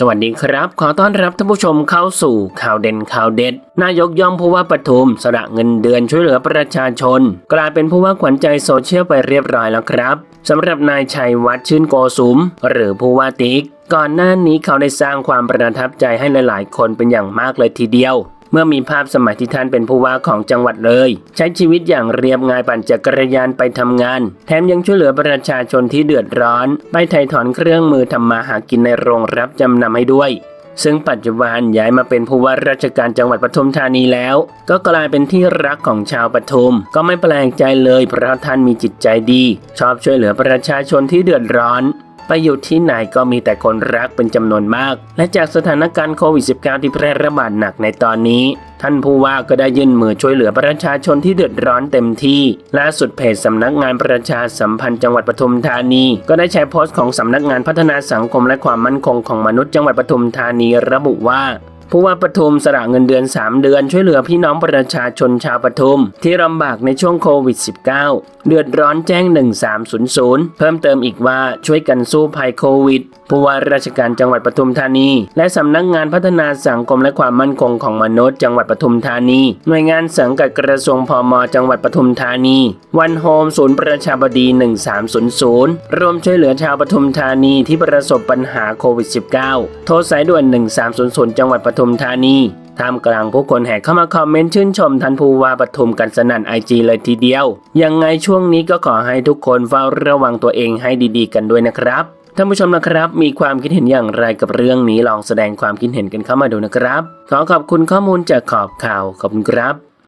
สวัสดีครับ ขอต้อนรับท่านผู้ชมเข้าสู่ข่าวเด่นข่าวเด็ด นายกย่อมผู้ว่าปทุมสละเงินเดือนช่วยเหลือประชาชน กลายเป็นผู้ว่าขวัญใจโซเชียลไปเรียบร้อยแล้วครับสำหรับนายชัยวัฒน์ชื่นโกสุม หรือผู้ว่าติ๊ก ก่อนหน้านี้เขาได้สร้างความประทับใจให้หลาย ๆ คนเป็นอย่างมากเลยทีเดียว เมื่อมีภาพสมัยที่ท่านเป็นผู้ว่าของจังหวัดเลย ใช้ชีวิตอย่างเรียบง่ายปั่นจักรยานไปทำงาน แถมยังช่วยเหลือประชาชนที่เดือดร้อน ไปไถ่ถอนเครื่องมือทำมาหากินในโรงรับจำนำให้ด้วยซึ่งปัจจุบันย้ายมาเป็นผู้ว่าราชการจังหวัดปทุมธานีแล้ว ก็กลายเป็นที่รักของชาวปทุม ก็ไม่แปลกใจเลยเพราะท่านมีจิตใจดี ชอบช่วยเหลือประชาชนที่เดือดร้อน ไปอยู่ที่ไหนก็มีแต่คนรักเป็นจำนวนมาก และจากสถานการณ์โควิด -19 ที่แพร่ระบาดหนักในตอนนี้ ท่านผู้ว่าก็ได้ยื่นมือช่วยเหลือประชาชนที่เดือดร้อนเต็มที่ ล่าสุดเพจสำนักงานประชาสัมพันธ์จังหวัดปทุมธานี ก็ได้แชร์โพสต์ของสำนักงานพัฒนาสังคมและความมั่นคงของมนุษย์จังหวัดปทุมธานีระบุว่า ผู้ว่าปทุมสละเงินเดือน 3 เดือนช่วยเหลือพี่น้องประชาชนชาวปทุม ที่ลำบากในช่วงโควิด -19 เดือดร้อนแจ้ง 1300 เพิ่มเติมอีกว่าช่วยกันสู้ภัยโควิด ผู้ว่าราชการจังหวัดปทุมธานี และสำนักงานพัฒนาสังคมและความมั่นคงของมนุษย์จังหวัดปทุมธานี หน่วยงานสังกัดกระทรวงพมจังหวัดปทุมธานี วันโฮมศูนย์ประชาบดี 1300รวมช่วยเหลือชาวปทุมธานีที่ประสบปัญหาโควิด -19 โทรสายด่วน 1300 จังหวัดปทุมธานีท่ามกลางผู้คนแห่เข้ามาคอมเมนต์ชื่นชมท่านผู้ว่าปทุมกันสนั่นไอจีเลยทีเดียว ยังไงช่วงนี้ก็ขอให้ทุกคนเฝ้าระวังตัวเองให้ดีๆ กันด้วยนะครับ ท่านผู้ชมนะครับ มีความคิดเห็นอย่างไรกับเรื่องนี้ลองแสดงความคิดเห็นกันเข้ามาดูนะครับ ขอขอบคุณข้อมูลจากขอบข่าวขอบคุณครับ